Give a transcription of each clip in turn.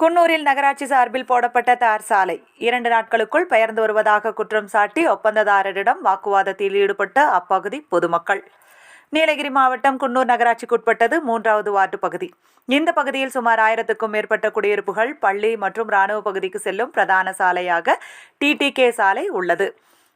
குன்னூரில் நகராட்சி சார்பில் போடப்பட்ட தார் சாலை. இரண்டு நாட்களுக்குள் பெயர்ந்து வருவதாக குற்றம் சாட்டி ஒப்பந்ததாரரிடம் வாக்குவாதத்தில் ஈடுபட்ட அப்பகுதி பொதுமக்கள். நீலகிரி மாவட்டம் குன்னூர் நகராட்சிக்குட்பட்டது மூன்றாவது வார்டு பகுதி. இந்த பகுதியில் சுமார் ஆயிரத்துக்கும் மேற்பட்ட குடியிருப்புகள் பள்ளி மற்றும் ராணுவ பகுதிக்கு செல்லும் பிரதான சாலையாக டிடிகே சாலை உள்ளது.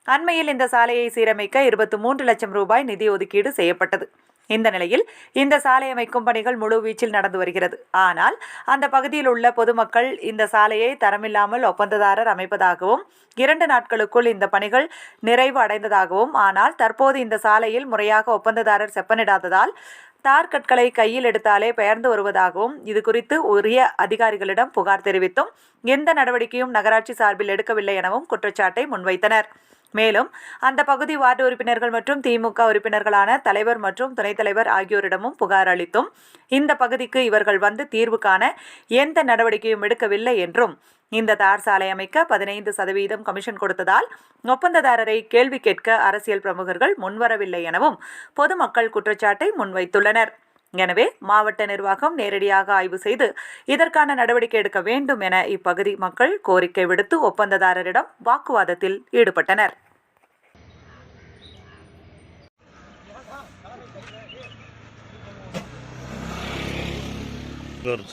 அண்மையில் இந்த சாலையை சீரமைக்க இருபத்தி மூன்று லட்சம் ரூபாய் நிதி ஒதுக்கீடு செய்யப்பட்டது. இந்த நிலையில் இந்த சாலை அமைக்கும் பணிகள் முழுவீச்சில் நடந்து வருகிறது. ஆனால் அந்த பகுதியில் உள்ள பொதுமக்கள் இந்த சாலையை தரமில்லாமல் ஒப்பந்ததாரர் அமைப்பதாகவும் இரண்டு நாட்களுக்குள் இந்த பணிகள் நிறைவு அடைந்ததாகவும் ஆனால் தற்போது இந்த சாலையில் முறையாக ஒப்பந்ததாரர் செப்பனிடாததால் தார் கற்களை கையில் எடுத்தாலே பெயர்ந்து வருவதாகவும் இது குறித்து உரிய அதிகாரிகளிடம் புகார் தெரிவித்தும் எந்த நடவடிக்கையும் நகராட்சி சார்பில் எடுக்கவில்லை எனவும் குற்றச்சாட்டை முன்வைத்தனர். மேலும் அந்த பகுதி வார்டு உறுப்பினர்கள் மற்றும் திமுக உறுப்பினர்களான தலைவர் மற்றும் துணைத் தலைவர் ஆகியோரிடமும் புகார் அளித்தும் இந்த பகுதிக்கு இவர்கள் வந்து தீர்வு காண எந்த நடவடிக்கையும் எடுக்கவில்லை என்றும் இந்த தார் சாலை அமைக்க பதினைந்து சதவீதம் கமிஷன் கொடுத்ததால் ஒப்பந்ததாரரை கேள்வி கேட்க அரசியல் பிரமுகர்கள் முன்வரவில்லை எனவும் பொதுமக்கள் குற்றச்சாட்டை முன்வைத்துள்ளனர். எனவே மாவட்ட நிர்வாகம் நேரடியாக ஆய்வு செய்து இதற்கான நடவடிக்கை எடுக்க வேண்டும் என இப்பகுதி மக்கள் கோரிக்கை விடுத்து ஒப்பந்ததாரரிடம் வாக்குவாதத்தில் ஈடுபட்டனர். ஒரு